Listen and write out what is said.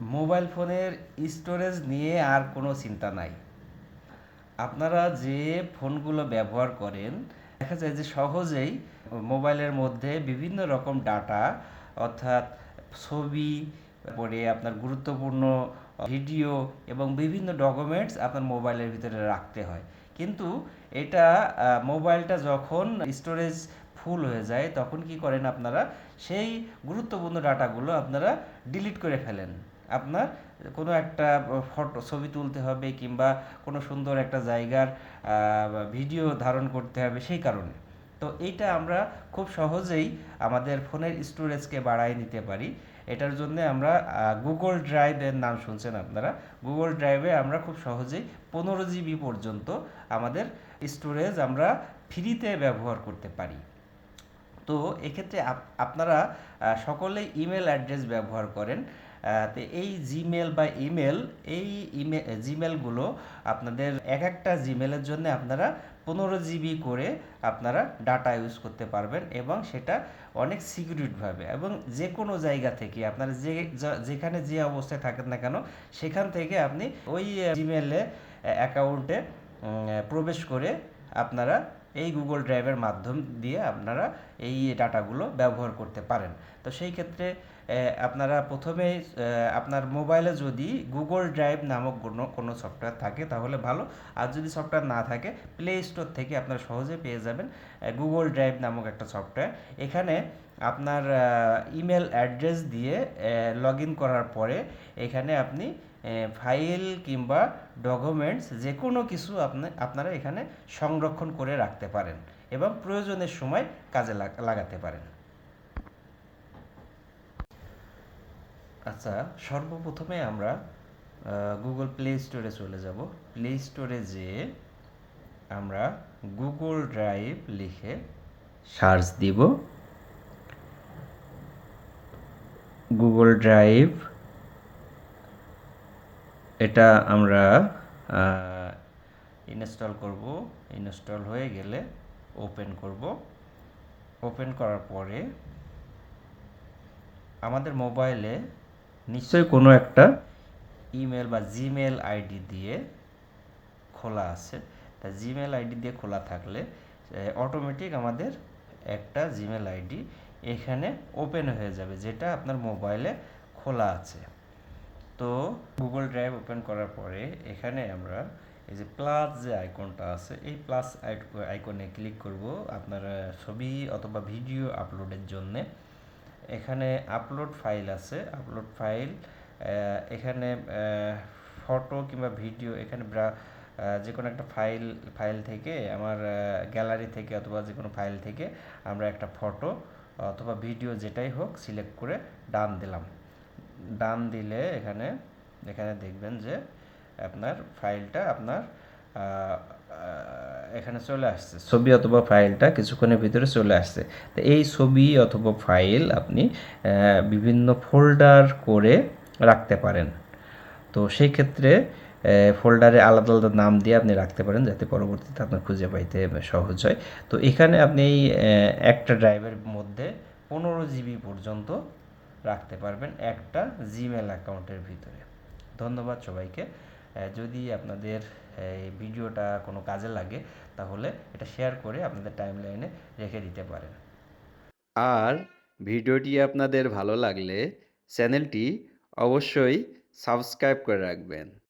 Mobile ফোনের storage নিয়ে আর কোনো চিন্তা নাই। আপনারা যে ফোনগুলো ব্যবহার করেন, দেখা যায় যে সহজেই মোবাইলের মধ্যে বিভিন্ন রকম ডাটা অর্থাৎ ছবি পরে আপনার গুরুত্বপূর্ণ ভিডিও এবং বিভিন্ন ডকুমেন্টস আপনার মোবাইলের ভিতরে রাখতে হয়। কিন্তু এটা মোবাইলটা যখন স্টোরেজ ফুল হয়ে যায়, তখন কি করেন আপনারা? সেই গুরুত্বপূর্ণ ডাটাগুলো আপনারা ডিলিট করে ফেলেন। আপনার কোনো একটা ফটো, ছবি তুলতে হবে কিংবা কোনো সুন্দর একটা জায়গার ভিডিও ধারণ করতে হবে সেই কারণে। তো এইটা আমরা খুব সহজেই আমাদের ফোনের স্টোরেজকে বাড়ায় নিতে পারি। এটার জন্য আমরা গুগল ড্রাইভের নাম শুনছেন আপনারা? গুগল ড্রাইভে আমরা খুব সহজেই পনেরো জিবি পর্যন্ত আমাদের স্টোরেজ আমরা ফ্রিতে ব্যবহার করতে পারি। তো এক্ষেত্রে আপ- আপনারা সকলেই ইমেল অ্যাড্রেস ব্যবহার করেন। তো এই জিমেল বা ইমেল এই ইমে জিমেলগুলো আপনাদের এক একটা জিমেলের জন্য আপনারা পনেরো জিবি করে আপনারা ডাটা ইউজ করতে পারবেন এবং সেটা অনেক সিকিউরিটভাবে এবং যে কোনো জায়গা থেকে আপনারা যে যেখানে যে অবস্থায় থাকেন না কেন, সেখান থেকে আপনি ওই জিমেলে অ্যাকাউন্টে প্রবেশ করে আপনারা এই গুগল ড্রাইভের মাধ্যম দিয়ে আপনারা এই ডাটাগুলো ব্যবহার করতে পারেন। তো সেই ক্ষেত্রে আপনারা প্রথমে আপনার মোবাইলে যদি গুগল ড্রাইভ নামক কোনো কোনো সফটওয়্যার থাকে তাহলে ভালো। আর যদি সফটওয়্যার না থাকে প্লে স্টোর থেকে আপনারা সহজে পেয়ে যাবেন গুগল ড্রাইভ নামক একটা সফটওয়্যার। এখানে আপনার ইমেল অ্যাড্রেস দিয়ে লগ করার পরে এখানে আপনি ফাইল কিংবা ডকুমেন্টস যে কোনো কিছু আপনি, আপনারা এখানে সংরক্ষণ করে রাখতে পারেন এবং প্রয়োজনের সময় কাজে লাগ- লাগাতে পারেন। আচ্ছা সর্বপ্রথমে আমরা গুগল প্লে স্টোরে চলে যাব। প্লে স্টোরে যেয়ে আমরা গুগল ড্রাইভ লিখে সার্চ দিব। গুগল ড্রাইভ এটা আমরা ইনস্টল করব। ইনস্টল হয়ে গেলে ওপেন করব। ওপেন করার পরে আমাদের মোবাইলে নিশ্চয়ই কোনো একটা ইমেল বা জিমেল আইডি দিয়ে খোলা আছে। তা জিমেল আইডি দিয়ে খোলা থাকলে অটোমেটিক আমাদের একটা জিমেল আইডি এখানে ওপেন হয়ে যাবে, যেটা আপনার মোবাইলে খোলা আছে। তো গুগল ড্রাইভ ওপেন করার পরে এখানে আমরা এই যে প্লাস যে আইকনটা আছে, এই প্লাস আইকনে ক্লিক করব আপনার ছবি অথবা ভিডিও আপলোডের জন্যে। এখানে আপলোড ফাইল আছে আপলোড ফাইল এখানে ফটো কিংবা ভিডিও এখানে যে কোনো একটা ফাইল ফাইল থেকে, আমার গ্যালারি থেকে অথবা যে কোনো ফাইল থেকে আমরা একটা ফটো অথবা ভিডিও যেটাই হোক সিলেক্ট করে ডান দিলাম। ডান দিলে এখানে এখানে দেখবেন যে আপনার ফাইলটা আপনার এখানে চলে আসছে। ছবি অথবা ফাইলটা কিছুক্ষণের ভিতরে চলে আসছে। তো এই ছবি অথবা ফাইল আপনি বিভিন্ন ফোল্ডার করে রাখতে পারেন। তো সেই ক্ষেত্রে ফোল্ডারে আলাদা আলাদা নাম দিয়ে আপনি রাখতে পারেন যাতে পরবর্তীতে আপনার খুঁজে পাইতে সহজ হয়। তো এখানে আপনি একটা ড্রাইভের মধ্যে পনেরো জিবি পর্যন্ত রাখতে পারবেন একটা জিমেল অ্যাকাউন্টের ভিতরে। ধন্যবাদ সবাইকে। যদি আপনাদের এই ভিডিওটা কোনো কাজে লাগে, তাহলে এটা শেয়ার করে আপনাদের টাইম লাইনে রেখে দিতে পারেন। আর ভিডিওটি আপনাদের ভালো লাগলে চ্যানেলটি অবশ্যই সাবস্ক্রাইব করে রাখবেন।